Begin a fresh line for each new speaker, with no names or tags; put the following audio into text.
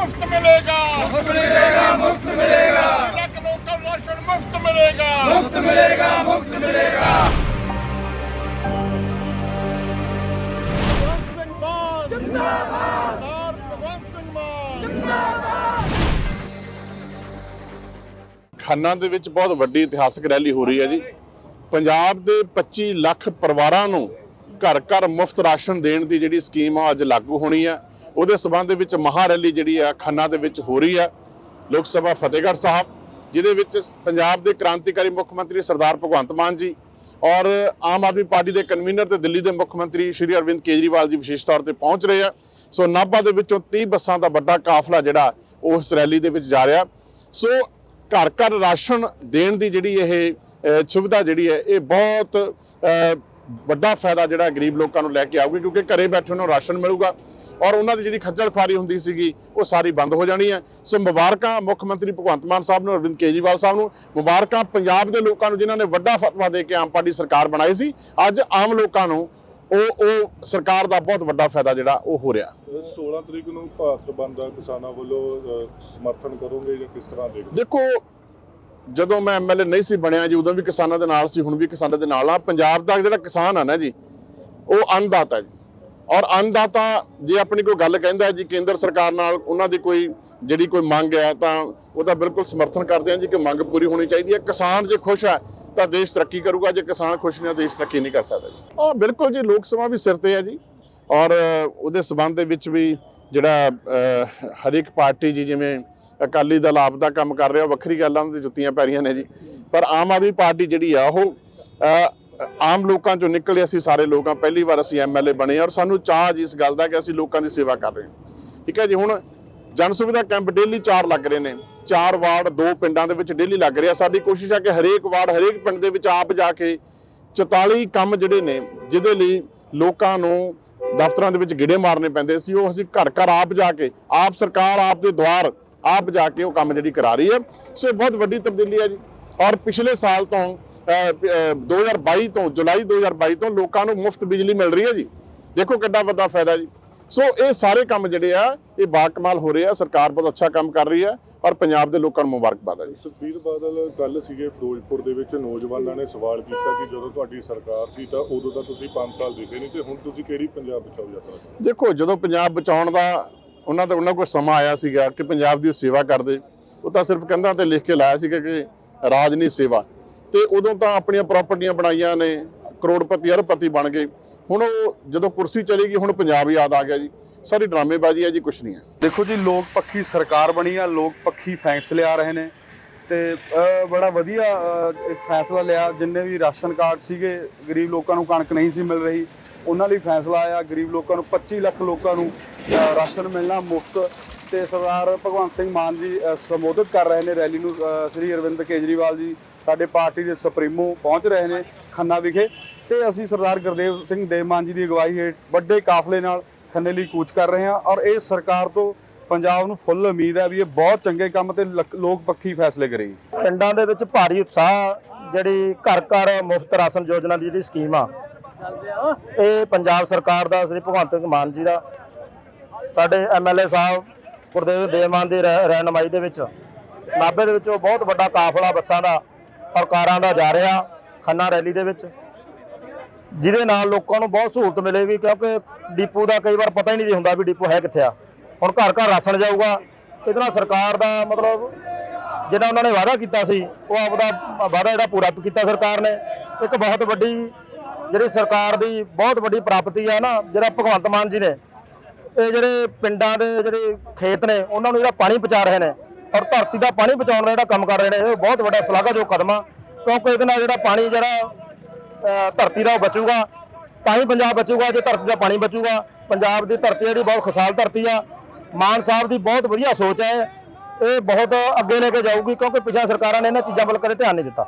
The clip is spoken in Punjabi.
ਮੁਫਤ ਮਿਲੇਗਾ।
ਮੁਫਤ ਮਿਲੇਗਾ ਮੁਫਤ ਮਿਲੇਗਾ।
ਲੱਖ ਲੋਕਾਂ ਨੂੰ ਰਾਸ਼ਨ ਮੁਫਤ ਮਿਲੇਗਾ।
ਮੁਫਤ ਮਿਲੇਗਾ ਮੁਫਤ ਮਿਲੇਗਾ।
ਭਗਵੰਤ ਸਿੰਘ ਮਾਨ ਜਿੰਦਾਬਾਦ। ਸਰਦਾਰ ਭਗਵੰਤ ਸਿੰਘ ਮਾਨ।
ਖੰਨਾ ਦੇ ਵਿੱਚ ਬਹੁਤ ਵੱਡੀ ਇਤਿਹਾਸਕ ਰੈਲੀ ਹੋ ਰਹੀ ਹੈ ਜੀ। ਪੰਜਾਬ ਦੇ 25 ਲੱਖ ਪਰਿਵਾਰਾਂ ਨੂੰ ਘਰ ਘਰ ਮੁਫਤ ਰਾਸ਼ਨ ਦੇਣ ਦੀ ਜਿਹੜੀ ਸਕੀਮ ਆ ਅੱਜ ਲਾਗੂ ਹੋਣੀ ਹੈ ਉਹਦੇ ਸਬੰਧ ਵਿੱਚ ਮਹਾ ਰੈਲੀ ਜਿਹੜੀ ਆ ਖੰਨਾ ਦੇ ਵਿੱਚ ਹੋ ਰਹੀ ਹੈ ਲੋਕ ਸਭਾ ਫਤਿਹਗੜ੍ਹ ਸਾਹਿਬ, ਜਿਹਦੇ ਵਿੱਚ ਪੰਜਾਬ ਦੇ ਕ੍ਰਾਂਤੀਕਾਰੀ ਮੁੱਖ ਮੰਤਰੀ ਸਰਦਾਰ ਭਗਵੰਤ ਮਾਨ ਜੀ ਔਰ ਆਮ ਆਦਮੀ ਪਾਰਟੀ ਦੇ ਕਨਵੀਨਰ ਤੇ ਦਿੱਲੀ ਦੇ ਮੁੱਖ ਮੰਤਰੀ ਸ਼੍ਰੀ ਅਰਵਿੰਦ ਕੇਜਰੀਵਾਲ ਜੀ ਵਿਸ਼ੇਸ਼ ਤੌਰ ਤੇ ਪਹੁੰਚ ਰਹੇ ਆ। ਸੋ ਨਾਭਾ ਦੇ ਵਿੱਚੋਂ 30 ਬੱਸਾਂ ਦਾ ਵੱਡਾ ਕਾਫਲਾ ਜਿਹੜਾ ਉਸ ਰੈਲੀ ਦੇ ਵਿੱਚ ਜਾ ਰਿਹਾ। ਸੋ ਘਰ ਘਰ ਰਾਸ਼ਨ ਦੇਣ ਦੀ ਜਿਹੜੀ ਇਹ ਸੁਵਿਧਾ ਜਿਹੜੀ ਹੈ, ਇਹ ਬਹੁਤ ਵੱਡਾ ਫਾਇਦਾ ਜਿਹੜਾ ਗਰੀਬ ਲੋਕਾਂ ਨੂੰ ਲੈ ਕੇ ਆਊਗੀ ਕਿਉਂਕਿ ਘਰੇ ਬੈਠੇ ਉਹਨਾਂ ਨੂੰ ਰਾਸ਼ਨ ਮਿਲੂਗਾ। ਔਰ ਉਹਨਾਂ ਦੀ ਜਿਹੜੀ ਖੱਜਲ ਖੁਆਰੀ ਹੁੰਦੀ ਸੀਗੀ ਉਹ ਸਾਰੀ ਬੰਦ ਹੋ ਜਾਣੀ ਹੈ। ਸੋ ਮੁਬਾਰਕਾਂ ਮੁੱਖ ਮੰਤਰੀ ਭਗਵੰਤ ਮਾਨ ਸਾਹਿਬ ਨੂੰ ਅਰਵਿੰਦ ਕੇਜਰੀਵਾਲ ਸਾਹਿਬ ਨੂੰ। ਮੁਬਾਰਕਾਂ ਪੰਜਾਬ ਦੇ ਲੋਕਾਂ ਨੂੰ ਜਿਨ੍ਹਾਂ ਨੇ ਵੱਡਾ ਫਤਵਾ ਦੇ ਕੇ ਆਮ ਪਾਰਟੀ ਸਰਕਾਰ ਬਣਾਈ ਸੀ। ਅੱਜ ਆਮ ਲੋਕਾਂ ਨੂੰ ਉਹ ਉਹ ਸਰਕਾਰ ਦਾ ਬਹੁਤ ਵੱਡਾ ਫਾਇਦਾ ਜਿਹੜਾ ਉਹ ਹੋ ਰਿਹਾ।
16 ਤਰੀਕ ਨੂੰ ਭਾਰਤ ਬੰਦ ਦਾ ਕਿਸਾਨਾਂ ਵੱਲੋਂ ਸਮਰਥਨ ਕਰੋਗੇ ਜਾਂ ਕਿਸ ਤਰ੍ਹਾਂ ਦੇਖਦੇ
ਦੇਖੋ ਜਦੋਂ ਮੈਂ ਐਮਐਲਏ ਨਹੀਂ ਸੀ ਬਣਿਆ ਜੀ ਉਦੋਂ ਵੀ ਕਿਸਾਨਾਂ ਦੇ ਨਾਲ ਸੀ ਹੁਣ ਵੀ ਕਿਸਾਨਾਂ ਦੇ ਨਾਲ ਆ। ਪੰਜਾਬ ਦਾ ਜਿਹੜਾ ਕਿਸਾਨ ਆ ਨਾ ਜੀ ਉਹ ਅੰਨਦਾਤਾ ਜੀ। ਔਰ ਅੰਨਦਾਤਾ ਜੇ ਆਪਣੀ ਕੋਈ ਗੱਲ ਕਹਿੰਦਾ ਜੀ ਕੇਂਦਰ ਸਰਕਾਰ ਨਾਲ ਉਹਨਾਂ ਦੀ ਕੋਈ ਜਿਹੜੀ ਕੋਈ ਮੰਗ ਹੈ ਤਾਂ ਉਹਦਾ ਬਿਲਕੁਲ ਸਮਰਥਨ ਕਰਦੇ ਹਾਂ ਜੀ ਕਿ ਮੰਗ ਪੂਰੀ ਹੋਣੀ ਚਾਹੀਦੀ ਹੈ। ਕਿਸਾਨ ਜੇ ਖੁਸ਼ ਹੈ ਤਾਂ ਦੇਸ਼ ਤਰੱਕੀ ਕਰੂਗਾ। ਜੇ ਕਿਸਾਨ ਖੁਸ਼ ਨਹੀਂ ਹੈ ਦੇਸ਼ ਤਰੱਕੀ ਨਹੀਂ ਕਰ ਸਕਦਾ ਜੀ। ਉਹ ਬਿਲਕੁਲ ਜੀ ਲੋਕ ਸਭਾ ਵੀ ਸਿਰ ਤੇ ਹੈ ਜੀ। ਔਰ ਉਹਦੇ ਸਬੰਧ ਦੇ ਵਿੱਚ ਵੀ ਜਿਹੜਾ ਅ, ਹਰ ਇੱਕ ਪਾਰਟੀ ਜੀ ਜਿਵੇਂ ਅਕਾਲੀ ਦਲ ਆਪ ਦਾ ਕੰਮ ਕਰ ਰਿਹਾ ਉਹ ਵੱਖਰੀ ਗੱਲਾਂ ਆ ਉਹਨਾਂ ਦੀ ਜੁੱਤੀਆਂ ਪੈ ਰਹੀਆਂ ਨੇ ਜੀ। ਪਰ ਆਮ ਆਦਮੀ ਪਾਰਟੀ ਜਿਹੜੀ ਆ ਉਹ ਆਮ ਲੋਕਾਂ ਚੋਂ ਨਿਕਲੇ ਅਸੀਂ ਸਾਰੇ ਲੋਕਾਂ ਪਹਿਲੀ ਵਾਰ ਅਸੀਂ ਐਮਐਲਏ ਬਣੇ ਔਰ ਸਾਨੂੰ ਚਾਹ ਜੀ ਇਸ ਗੱਲ ਦਾ ਕਿ ਅਸੀਂ ਲੋਕਾਂ ਦੀ ਸੇਵਾ ਕਰ ਰਹੇ ਹਾਂ। ਠੀਕ ਹੈ ਜੀ, ਹੁਣ ਜਨ ਸੁਵਿਧਾ ਕੈਂਪ ਡੇਲੀ ਚਾਰ ਲੱਗ ਰਹੇ ਨੇ। ਚਾਰ ਵਾਰਡ ਦੋ ਪਿੰਡਾਂ ਦੇ ਵਿੱਚ ਡੇਲੀ ਲੱਗ ਰਿਹਾ। ਸਾਡੀ ਕੋਸ਼ਿਸ਼ ਹੈ ਕਿ ਹਰੇਕ ਵਾਰਡ, ਹਰੇਕ ਪਿੰਡ ਦੇ ਵਿੱਚ ਆਪ ਜਾ ਕੇ 44 ਕੰਮ ਜਿਹੜੇ ਨੇ, ਜਿਹਦੇ ਲਈ ਲੋਕਾਂ ਨੂੰ ਦਫ਼ਤਰਾਂ ਦੇ ਵਿੱਚ ਗਿੜੇ ਮਾਰਨੇ ਪੈਂਦੇ ਸੀ, ਉਹ ਅਸੀਂ ਘਰ ਘਰ ਆਪ ਜਾ ਕੇ, ਆਪ ਸਰਕਾਰ, ਆਪ ਦੇ ਦੁਆਰ ਆਪ ਜਾ ਕੇ ਉਹ ਕੰਮ ਜਿਹੜੀ ਕਰਾ ਰਹੀ ਹੈ। ਸੋ ਇਹ ਬਹੁਤ ਵੱਡੀ ਤਬਦੀਲੀ ਹੈ ਜੀ। ਔਰ ਪਿਛਲੇ ਸਾਲ ਤੋਂ 2022 ਤੋਂ ਜੁਲਾਈ 2022 ਤੋਂ ਲੋਕਾਂ ਨੂੰ ਮੁਫਤ ਬਿਜਲੀ ਮਿਲ ਰਹੀ ਹੈ ਜੀ। ਦੇਖੋ ਕਿੰਨਾ ਵੱਡਾ ਫਾਇਦਾ ਜੀ। ਸੋ ਇਹ ਸਾਰੇ ਕੰਮ ਜਿਹੜੇ ਆ ਇਹ ਬਾਕਮਾਲ ਹੋ ਰਹੇ ਆ ਸਰਕਾਰ ਬਹੁਤ ਅੱਛਾ ਕੰਮ ਕਰ ਰਹੀ ਹੈ ਔਰ ਪੰਜਾਬ ਦੇ ਲੋਕਾਂ ਨੂੰ ਮੁਬਾਰਕਬਾਦ ਹੈ ਜੀ।
ਸੁਖਬੀਰ ਬਾਦਲ ਕੱਲ ਸੀਗੇ ਫਿਰੋਜ਼ਪੁਰ ਦੇ ਵਿੱਚ ਨੌਜਵਾਨਾਂ ਨੇ ਸਵਾਲ ਕੀਤਾ ਕਿ ਜਦੋਂ ਤੁਹਾਡੀ ਸਰਕਾਰ ਸੀ ਤਾਂ ਉਦੋਂ ਤਾਂ ਤੁਸੀਂ 5 ਸਾਲ ਦਿਖੇ ਨਹੀਂ ਤੇ ਹੁਣ ਤੁਸੀਂ ਕਿਹੜੀ ਪੰਜਾਬ ਬਚਾਓ ਯਾਤਰਾ?
ਦੇਖੋ ਜਦੋਂ ਪੰਜਾਬ ਬਚਾਉਣ ਦਾ ਉਹਨਾਂ ਦਾ ਉਹਨਾਂ ਕੋਲ ਸਮਾਂ ਆਇਆ ਸੀਗਾ ਕਿ ਪੰਜਾਬ ਦੀ ਸੇਵਾ ਕਰਦੇ ਉਹ ਤਾਂ ਸਿਰਫ ਕੰਧਾਂ ਤੇ ਲਿਖ ਕੇ ਲਾਇਆ ਸੀਗਾ ਕਿ ਰਾਜ ਨਹੀਂ ਸੇਵਾ। ਤੇ ਉਦੋਂ ਤਾਂ ਆਪਣੀਆਂ ਪ੍ਰਾਪਰਟੀਆਂ ਬਣਾਈਆਂ ਨੇ, ਕਰੋੜਪਤੀ, ਅਰਬਪਤੀ ਬਣ ਗਏ। ਹੁਣ ਉਹ ਜਦੋਂ ਕੁਰਸੀ ਚਲੀ ਗਈ, ਹੁਣ ਪੰਜਾਬ ਯਾਦ ਆ ਗਿਆ ਜੀ। ਸਾਰੀ ਡਰਾਮੇਬਾਜ਼ੀ ਹੈ ਜੀ, ਕੁਛ ਨਹੀਂ ਹੈ।
ਦੇਖੋ ਜੀ, ਲੋਕ ਪੱਖੀ ਸਰਕਾਰ ਬਣੀ ਆ, ਲੋਕ ਪੱਖੀ ਫੈਸਲੇ ਆ ਰਹੇ ਨੇ। ਤੇ ਬੜਾ ਵਧੀਆ ਇੱਕ ਫੈਸਲਾ ਲਿਆ। ਜਿੰਨੇ ਵੀ ਰਾਸ਼ਨ ਕਾਰਡ ਸੀਗੇ, ਗਰੀਬ ਲੋਕਾਂ ਨੂੰ ਕਣਕ ਨਹੀਂ ਸੀ ਮਿਲ ਰਹੀ। ਉਹਨਾਂ ਲਈ ਫੈਸਲਾ ਆਇਆ, ਗਰੀਬ ਲੋਕਾਂ ਨੂੰ 25 ਲੱਖ ਲੋਕਾਂ ਨੂੰ ਰਾਸ਼ਨ ਮਿਲਣਾ ਮੁਫਤ ਤੇ ਸਰਦਾਰ ਭਗਵੰਤ ਸਿੰਘ ਮਾਨ ਜੀ ਸੰਬੋਧਿਤ ਕਰ ਰਹੇ ਨੇ ਰੈਲੀ ਨੂੰ ਸ੍ਰੀ ਅਰਵਿੰਦ ਕੇਜਰੀਵਾਲ ਜੀ, ਸਾਡੇ ਪਾਰਟੀ ਦੇ ਸੁਪਰੀਮੋ ਪਹੁੰਚ ਰਹੇ ਨੇ ਖੰਨਾ ਵਿਖੇ। ਤੇ ਅਸੀਂ ਸਰਦਾਰ ਗੁਰਦੇਵ ਸਿੰਘ ਦੇਵਮਾਨ ਜੀ ਦੀ ਅਗਵਾਈ ਹੇਠ ਵੱਡੇ ਕਾਫਲੇ ਨਾਲ ਖੰਨੇ ਲਈ ਕੂਚ ਕਰ ਰਹੇ ਹਾਂ ਔਰ ਇਹ ਸਰਕਾਰ ਤੋਂ ਪੰਜਾਬ ਨੂੰ ਫੁੱਲ ਉਮੀਦ ਹੈ ਵੀ ਇਹ ਬਹੁਤ ਚੰਗੇ ਕੰਮ ਤੇ ਲਕ- ਲੋਕ ਪੱਖੀ ਫੈਸਲੇ ਕਰੇਗੀ।
ਪਿੰਡਾਂ ਦੇ ਵਿੱਚ ਭਾਰੀ ਉਤਸ਼ਾਹ, ਜਿਹੜੀ ਘਰ ਘਰ ਮੁਫਤ ਰਾਸ਼ਨ ਯੋਜਨਾ ਦੀ ਜਿਹੜੀ ਸਕੀਮ ਆ, ਇਹ ਪੰਜਾਬ ਸਰਕਾਰ ਦਾ, ਸ੍ਰੀ ਭਗਵੰਤ ਸਿੰਘ ਮਾਨ ਜੀ ਦਾ, ਸਾਡੇ ਐਮਐਲਏ ਸਾਹਿਬ ਗੁਰਦੇਵ ਦੇਵਮਾਨ ਦੀ ਰਹਿ- ਰਹਿਨੁਮਾਈ ਦੇ ਵਿੱਚ। ਨਾਭੇ ਦੇ ਵਿੱਚੋਂ ਬਹੁਤ ਵੱਡਾ ਕਾਫਲਾ ਬੱਸਾਂ ਦਾ ਔਰ ਕਾਰਾਂ ਦਾ ਜਾ ਰਿਹਾ, ਖੰਨਾ ਰੈਲੀ ਦੇ ਵਿੱਚ। ਜਿਹਦੇ ਨਾਲ ਲੋਕਾਂ ਨੂੰ ਬਹੁਤ ਸਹੂਲਤ ਮਿਲੇਗੀ, ਕਿਉਂਕਿ ਡਿਪੂ ਦਾ ਕਈ ਵਾਰ ਪਤਾ ਹੀ ਨਹੀਂ ਹੁੰਦਾ ਵੀ ਡਿਪੂ ਹੈ ਕਿੱਥੇ ਆ। ਹੁਣ ਘਰ ਘਰ ਰਾਸ਼ਨ ਜਾਊਗਾ। ਇਹਦੇ ਨਾਲ ਸਰਕਾਰ ਦਾ ਮਤਲਬ ਜਿਹੜਾ ਉਹਨਾਂ ਨੇ ਵਾਅਦਾ ਕੀਤਾ ਸੀ, ਉਹ ਆਪਦਾ ਵਾਅਦਾ ਜਿਹੜਾ ਪੂਰਾ ਕੀਤਾ ਸਰਕਾਰ ਨੇ। ਇੱਕ ਬਹੁਤ ਵੱਡੀ ਜਿਹੜੀ ਸਰਕਾਰ ਦੀ ਬਹੁਤ ਵੱਡੀ ਪ੍ਰਾਪਤੀ ਹੈ ਨਾ, ਜਿਹੜਾ ਭਗਵੰਤ ਮਾਨ ਜੀ ਨੇ ਇਹ ਜਿਹੜੇ ਪਿੰਡਾਂ ਦੇ ਜਿਹੜੇ ਖੇਤ ਨੇ, ਉਹਨਾਂ ਨੂੰ ਜਿਹੜਾ ਪਾਣੀ ਪਹੁੰਚਾ ਰਹੇ ਨੇ ਔਰ ਧਰਤੀ ਦਾ ਪਾਣੀ ਬਚਾਉਣ ਦਾ ਜਿਹੜਾ ਕੰਮ ਕਰ ਰਹੇ ਨੇ, ਇਹ ਬਹੁਤ ਵੱਡਾ ਸ਼ਲਾਘਾਯੋਗ ਕਦਮ ਆ। ਕਿਉਂਕਿ ਇਹਦੇ ਨਾਲ ਜਿਹੜਾ ਪਾਣੀ ਜਿਹੜਾ ਧਰਤੀ ਦਾ ਉਹ ਬਚੂਗਾ। ਤਾਂ ਹੀ ਪੰਜਾਬ ਬਚੂਗਾ, ਜੇ ਧਰਤੀ ਦਾ ਪਾਣੀ ਬਚੂਗਾ। ਪੰਜਾਬ ਦੀ ਧਰਤੀ ਜਿਹੜੀ ਬਹੁਤ ਖੁਸ਼ਹਾਲ ਧਰਤੀ ਆ। ਮਾਨ ਸਾਹਿਬ ਦੀ ਬਹੁਤ ਵਧੀਆ ਸੋਚ ਹੈ। ਇਹ ਬਹੁਤ ਅੱਗੇ ਲੈ ਕੇ ਜਾਊਗੀ ਕਿਉਂਕਿ ਪਿਛਲੀਆਂ ਸਰਕਾਰਾਂ ਨੇ ਇਹਨਾਂ ਚੀਜ਼ਾਂ ਵੱਲ ਕਦੇ ਧਿਆਨ ਨਹੀਂ ਦਿੱਤਾ।